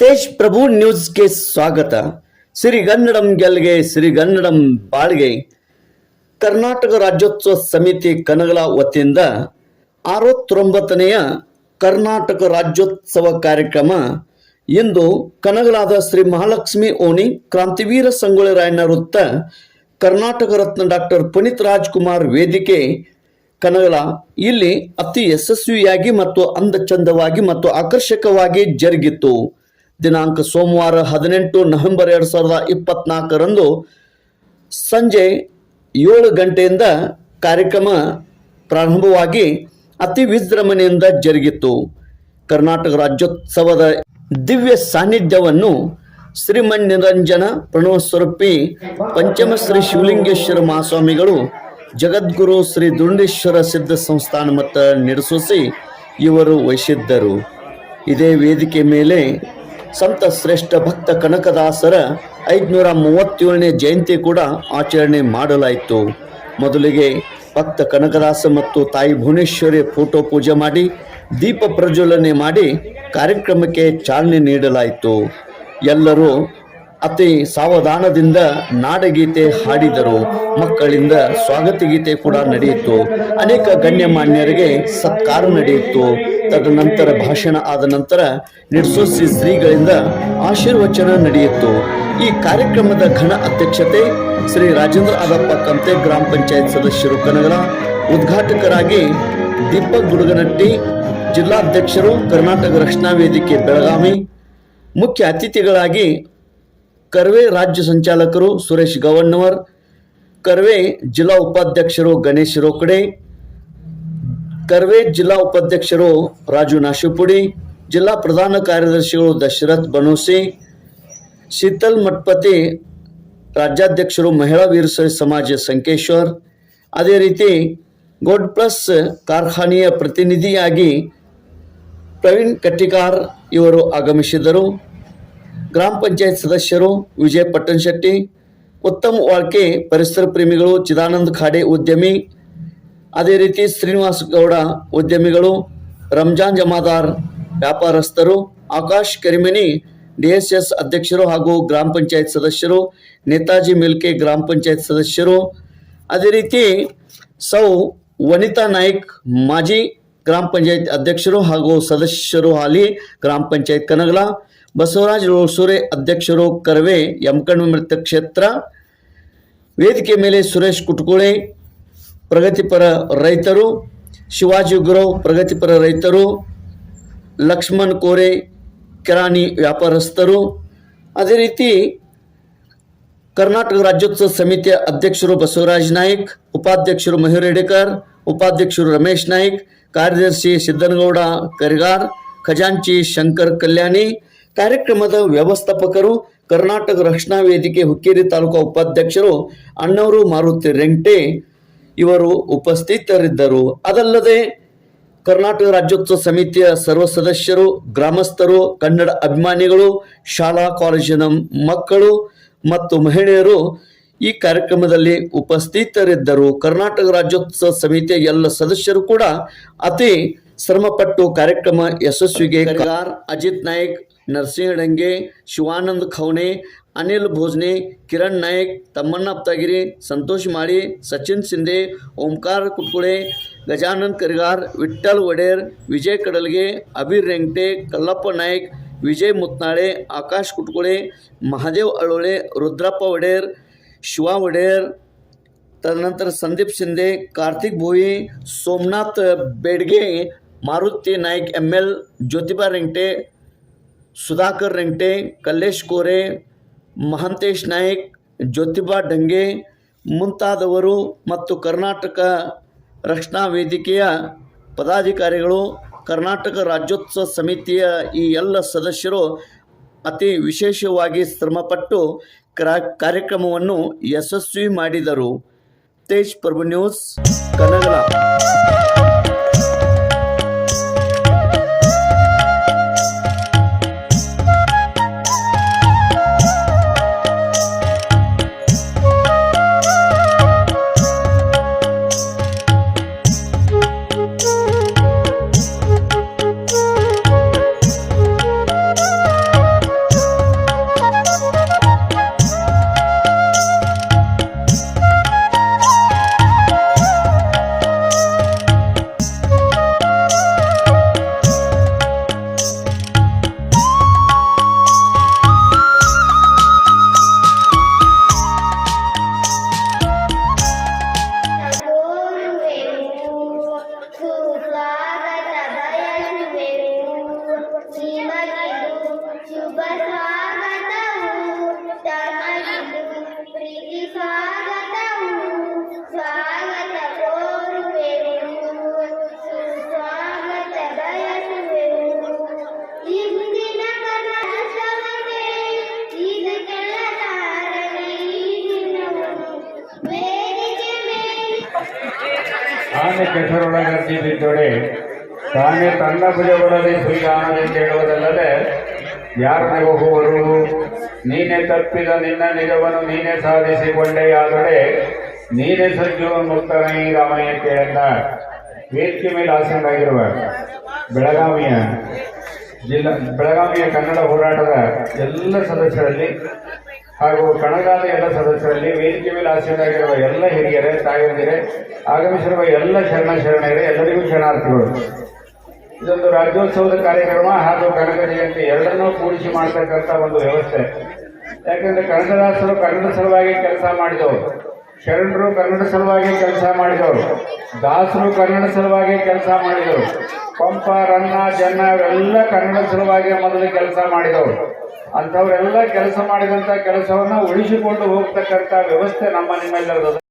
ತೇಜ್ ಪ್ರಭು ನ್ಯೂಸ್ಗೆ ಸ್ವಾಗತ. ಸಿರಿಗನ್ನಡಂ ಗೆಲ್ಗೆ, ಸಿರಿಗನ್ನಡಂ ಬಾಳ್ಗೆ. ಕರ್ನಾಟಕ ರಾಜ್ಯೋತ್ಸವ ಸಮಿತಿ ಕನಗಲ ವತಿಯಿಂದ ಅರವತ್ತೊಂಬತ್ತನೆಯ ಕರ್ನಾಟಕ ರಾಜ್ಯೋತ್ಸವ ಕಾರ್ಯಕ್ರಮ ಇಂದು ಕನಗಲಾದ ಶ್ರೀ ಮಹಾಲಕ್ಷ್ಮಿ ಓಣಿ ಕ್ರಾಂತಿವೀರ ಸಂಗೊಳ್ಳಿ ರಾಯಣ್ಣ ವೃತ್ತ ಕರ್ನಾಟಕ ರತ್ನ ಡಾಕ್ಟರ್ ಪುನೀತ್ ರಾಜ್ಕುಮಾರ್ ವೇದಿಕೆ ಕನಗಲ. ಇಲ್ಲಿ ಅತಿ ಯಶಸ್ವಿಯಾಗಿ ಮತ್ತು ಅಂದಚಂದವಾಗಿ ಮತ್ತು ಆಕರ್ಷಕವಾಗಿ ಜರುಗಿತ್ತು ದಿನಾಂಕ ಸೋಮವಾರ ಹದಿನೆಂಟು ನವೆಂಬರ್ ಎರಡು ಸಾವಿರದ ಇಪ್ಪತ್ನಾಲ್ಕರಂದು ಸಂಜೆ ಏಳು ಗಂಟೆಯಿಂದ ಕಾರ್ಯಕ್ರಮ ಪ್ರಾರಂಭವಾಗಿ ಅತಿ ವಿಜೃಂಭಣೆಯಿಂದ ಜರುಗಿತು ಕರ್ನಾಟಕ ರಾಜ್ಯೋತ್ಸವದ ದಿವ್ಯ ಸಾನ್ನಿಧ್ಯವನ್ನು ಶ್ರೀಮನ್ನಿರಂಜನ ಪ್ರಣವಸ್ವರೂಪಿ ಪಂಚಮಶ್ರೀ ಶಿವಲಿಂಗೇಶ್ವರ ಮಹಾಸ್ವಾಮಿಗಳು, ಜಗದ್ಗುರು ಶ್ರೀ ದುಂಡೇಶ್ವರ ಸಿದ್ಧ ಸಂಸ್ಥಾನ ಮಠ ನಡೆಸೋಸಿ ಇವರು ವಹಿಸಿದ್ದರು. ಇದೇ ವೇದಿಕೆ ಮೇಲೆ ಸಂತ ಶ್ರೇಷ್ಠ ಭಕ್ತ ಕನಕದಾಸರ ಐದುನೂರ ಮೂವತ್ತೇಳನೇ ಜಯಂತಿ ಕೂಡ ಆಚರಣೆ ಮಾಡಲಾಯಿತು. ಮೊದಲಿಗೆ ಭಕ್ತ ಕನಕದಾಸ ಮತ್ತು ತಾಯಿ ಭುವನೇಶ್ವರಿ ಫೋಟೋ ಪೂಜೆ ಮಾಡಿ, ದೀಪ ಪ್ರಜ್ವಲನೆ ಮಾಡಿ ಕಾರ್ಯಕ್ರಮಕ್ಕೆ ಚಾಲನೆ ನೀಡಲಾಯಿತು. ಎಲ್ಲರೂ ಅತಿ ಸಾವಧಾನದಿಂದ ನಾಡಗೀತೆ ಹಾಡಿದರು. ಮಕ್ಕಳಿಂದ ಸ್ವಾಗತ ಗೀತೆ ಕೂಡ ನಡೆಯಿತು. ಅನೇಕ ಗಣ್ಯಮಾನ್ಯರಿಗೆ ಸತ್ಕಾರ ನಡೆಯಿತು. ತದನಂತರ ಭಾಷಣ ಆದ ನಂತರ ನಿರ್ಸೋಸಿ ಶ್ರೀಗಳಿಂದ ಆಶೀರ್ವಚನ ನಡೆಯಿತು. ಈ ಕಾರ್ಯಕ್ರಮದ ಘನ ಅಧ್ಯಕ್ಷತೆ ಶ್ರೀ ರಾಜೇಂದ್ರ ಆದಪ್ಪ ಕಂತೆ ಗ್ರಾಮ ಪಂಚಾಯತ್ ಸದಸ್ಯರು ಕನಗಲ, ಉದ್ಘಾಟಕರಾಗಿ ದೀಪಕ್ ಗುಡುಗನಟ್ಟಿ, ಜಿಲ್ಲಾಧ್ಯಕ್ಷರು ಕರ್ನಾಟಕ ರಕ್ಷಣಾ ವೇದಿಕೆ ಬೆಳಗಾವಿ, ಮುಖ್ಯ ಅತಿಥಿಗಳಾಗಿ ಕರ್ವೆ ರಾಜ್ಯ ಸಂಚಾಲಕರು ಸುರೇಶ್ ಗವಣ್ಣವರ್, ಕರ್ವೆ ಜಿಲ್ಲಾ ಉಪಾಧ್ಯಕ್ಷರು ಗಣೇಶ್ ರೋಕಡೆ, ಕರ್ವೆ ಜಿಲ್ಲಾ ಉಪಾಧ್ಯಕ್ಷರು ರಾಜು ನಾಶಿಪುಡಿ, ಜಿಲ್ಲಾ ಪ್ರಧಾನ ಕಾರ್ಯದರ್ಶಿಗಳು ದಶರಥ್ ಬನೋಸಿ, ಶೀತಲ್ ಮಠಪತಿ, ರಾಜ್ಯಾಧ್ಯಕ್ಷರು ಮಹಿಳಾ ವೀರಸೈ ಸಮಾಜ ಸಂಕೇಶ್ವರ್. ಅದೇ ರೀತಿ ಗೋಡ್ ಪ್ಲಸ್ ಕಾರ್ಖಾನೆಯ ಪ್ರತಿನಿಧಿಯಾಗಿ ಪ್ರವೀಣ್ ಕಟ್ಟಿಕಾರ್ ಇವರು ಆಗಮಿಸಿದರು. ಗ್ರಾಮ ಪಂಚಾಯತ್ ಸದಸ್ಯರು ವಿಜಯ್ ಪಟ್ಟಣ್ ಶೆಟ್ಟಿ, ಉತ್ತಮ್ ವಾಳ್ಕೆ ಪರಿಸರ ಪ್ರೇಮಿಗಳು ಚಿದಾನಂದ ಖಾಡೆ ಉದ್ಯಮಿ, ಅದೇ ರೀತಿ ಶ್ರೀನಿವಾಸ್ ಗೌಡ ಉದ್ಯಮಿಗಳು, ರಂಜಾನ್ ಜಮಾದಾರ್ ವ್ಯಾಪಾರಸ್ಥರು, ಆಕಾಶ್ ಕರಿಮನಿ, ಡಿಎಸ್ಎಸ್ ಅಧ್ಯಕ್ಷರು ಹಾಗೂ ಗ್ರಾಮ ಪಂಚಾಯತ್ ಸದಸ್ಯರು, ನೇತಾಜಿ ಮಿಲ್ಕೆ ಗ್ರಾಮ ಪಂಚಾಯತ್ ಸದಸ್ಯರು, ಅದೇ ರೀತಿ ಸೌ ವನಿತಾ ನಾಯ್ಕ್ ಮಾಜಿ ಗ್ರಾಮ ಪಂಚಾಯತ್ ಅಧ್ಯಕ್ಷರು ಹಾಗೂ ಸದಸ್ಯರು ಹಾಲಿ ಗ್ರಾಮ ಪಂಚಾಯತ್ ಕನಗಲ ಬಸವರಾಜ್ ರೋಸೂರೆ ಅಧ್ಯಕ್ಷರು ಕರ್ವೆ ಯಮಕಣ್ಣ ಮೃತ ಕ್ಷೇತ್ರ. ವೇದಿಕೆ ಮೇಲೆ ಸುರೇಶ್ ಕುಟ್ಕುಳೆ, ಪ್ರಗತಿಪರ ರೈತರು, ಶಿವಾಜಿ ಗುರವ್ ಪ್ರಗತಿಪರ ರೈತರು, ಲಕ್ಷ್ಮಣ್ ಕೋರೆ, ಕಿರಾಣಿ ವ್ಯಾಪಾರಸ್ಥರು. ಅದೇ ರೀತಿ ಕರ್ನಾಟಕ ರಾಜ್ಯೋತ್ಸವ ಸಮಿತಿಯ ಅಧ್ಯಕ್ಷರು ಬಸವರಾಜ್ ನಾಯ್ಕ್, ಉಪಾಧ್ಯಕ್ಷರು ಮಯೂರ್ ಎಡೇಕರ್ ಉಪಾಧ್ಯಕ್ಷರು ರಮೇಶ್ ನಾಯ್ಕ್, ಕಾರ್ಯದರ್ಶಿ ಸಿದ್ದನಗೌಡ ಕರಿಗಾರ್, ಖಜಾಂಚಿ ಶಂಕರ್ ಕಲ್ಯಾಣಿ ಕಾರ್ಯಕ್ರಮದ ವ್ಯವಸ್ಥಾಪಕರು ಕರ್ನಾಟಕ ರಕ್ಷಣಾ ವೇದಿಕೆ ಹುಕ್ಕೇರಿ ತಾಲೂಕಾ ಉಪಾಧ್ಯಕ್ಷರು ಅಣ್ಣವರು ಮಾರುತಿ ರೆಂಟೆ ಇವರು ಉಪಸ್ಥಿತರಿದ್ದರು. ಅದಲ್ಲದೆ ಕರ್ನಾಟಕ ರಾಜ್ಯೋತ್ಸವ ಸಮಿತಿಯ ಸರ್ವ ಸದಸ್ಯರು, ಗ್ರಾಮಸ್ಥರು, ಕನ್ನಡ ಅಭಿಮಾನಿಗಳು, ಶಾಲಾ ಕಾಲೇಜಿನ ಮಕ್ಕಳು ಮತ್ತು ಮಹಿಳೆಯರು ಈ ಕಾರ್ಯಕ್ರಮದಲ್ಲಿ ಉಪಸ್ಥಿತರಿದ್ದರು. ಕರ್ನಾಟಕ ರಾಜ್ಯೋತ್ಸವ ಸಮಿತಿಯ ಎಲ್ಲ ಸದಸ್ಯರು ಕೂಡ ಅತಿ ಶ್ರಮಪಟ್ಟು ಕಾರ್ಯಕ್ರಮ ಯಶಸ್ವಿಗೆ ಅಜಿತ್ ನಾಯ್ಕ್ नरसिंह डंगे शिवानंद खवणे अनिल भोजने किरण नाईक तमन्ना अप्तागिरी संतोष माळे सचिन शिंदे ओंकार कुटकुळे गजानन करगार विठ्ठल वडेर विजय कडलगे अबीर रेंगटे कल्लप्प नाईक विजय मुतनाळे आकाश कुटकुळे महादेव अळोळे रुद्राप्पा वडेर शिवा वडेर त्यानंतर संदीप शिंदे कार्तिक भोई सोमनाथ बेडगे मारुती नाईक एम एल ज्योतिबा रेंगटे ಸುಧಾಕರ್ रेंगटे ಕಲ್ಲೇಶ್ ಕೋರೆ, ಮಹಂತೇಶ್ ನಾಯಕ್, ಜ್ಯೋತಿಬಾ ಡಂಗೆ ಮುಂತಾದವರು ಮತ್ತು ಕರ್ನಾಟಕ ರಕ್ಷಣಾ ವೇದಿಕೆಯ ಪದಾಧಿಕಾರಿಗಳು, ಕರ್ನಾಟಕ ರಾಜ್ಯೋತ್ಸವ ಸಮಿತಿಯ ಈ ಎಲ್ಲ ಸದಸ್ಯರು ಅತಿ ವಿಶೇಷವಾಗಿ ಶ್ರಮಪಟ್ಟು ಕ್ರಾ ಕಾರ್ಯಕ್ರಮವನ್ನು ಯಶಸ್ವಿ ಮಾಡಿದರು. ತೇಜ್ ಪ್ರಭು ನ್ಯೂಸ್, ಕನಗಲ. ತಾನೇ ಕೆಸರೊಳಗರ್ಜಿ ಬಿದ್ದೊಡೆ ತಾನೇ ತನ್ನ ಸುರಿಗಾನದಿಂದ ಹೇಳುವುದಲ್ಲದೆ ಯಾರನೆ ಹೋಗುವರು ನೀನೇ ತಪ್ಪಿದ ನಿನ್ನ ನಿಜವನ್ನು ನೀನೇ ಸಾಧಿಸಿಕೊಂಡೆಯಾದೊಡೆ ನೀನೇ ಸಜ್ಜು ಮುಕ್ತನೇ ರಾಮಯ್ಯ ಕೇಳನ್ನ ವೇದಿಕೆ ಮೇಲೆ ಆಸೀನರಾಗಿರುವ ಬೆಳಗಾವಿಯ ಜಿಲ್ಲಾ, ಬೆಳಗಾವಿಯ ಕನ್ನಡ ಹೋರಾಟದ ಎಲ್ಲ ಸದಸ್ಯರಲ್ಲಿ ಹಾಗೂ ಕಣಗಾದ ಎಲ್ಲ ಸದಸ್ಯರಲ್ಲಿ ವೇದಿಕೆ ಮೇಲೆ ಆಸೀನರಾಗಿರುವ ಎಲ್ಲ ಹಿರಿಯರೇ, ತಾಯಂದಿರೇ, ಆಗಮಿಸಿರುವ ಎಲ್ಲ ಶರಣ ಶರಣರೇ, ಎಲ್ಲರಿಗೂ ಶರಣಾರ್ಥಿಗಳು. ಇದೊಂದು ರಾಜ್ಯೋತ್ಸವದ ಕಾರ್ಯಕ್ರಮ ಹಾಗೂ ಕನಕ ಜಯಂತಿ ಎರಡನ್ನೂ ಕೂಡಿಸಿ ಮಾಡತಕ್ಕಂಥ ಒಂದು ವ್ಯವಸ್ಥೆ. ಯಾಕಂದ್ರೆ ಕನಕದಾಸರು ಕನ್ನಡ ಸಲುವಾಗಿ ಕೆಲಸ ಮಾಡಿದವರು, ಶರಣರು ಕನ್ನಡ ಸಲುವಾಗಿ ಕೆಲಸ ಮಾಡಿದವರು, ದಾಸರು ಕನ್ನಡ ಸಲುವಾಗಿ ಕೆಲಸ ಮಾಡಿದವರು, ಪಂಪ, ರನ್ನ, ಜನ್ನ, ಇವೆಲ್ಲ ಕನ್ನಡ ಸಲುವಾಗಿ ಮೊದಲು ಕೆಲಸ ಮಾಡಿದವರು. ಅಂಥವರೆಲ್ಲ ಕೆಲಸ ಮಾಡಿದಂಥ ಕೆಲಸವನ್ನ ಉಳಿಸಿಕೊಂಡು ಹೋಗ್ತಕ್ಕಂಥ ವ್ಯವಸ್ಥೆ ನಮ್ಮ ನಿಮ್ಮೆಲ್ಲರದು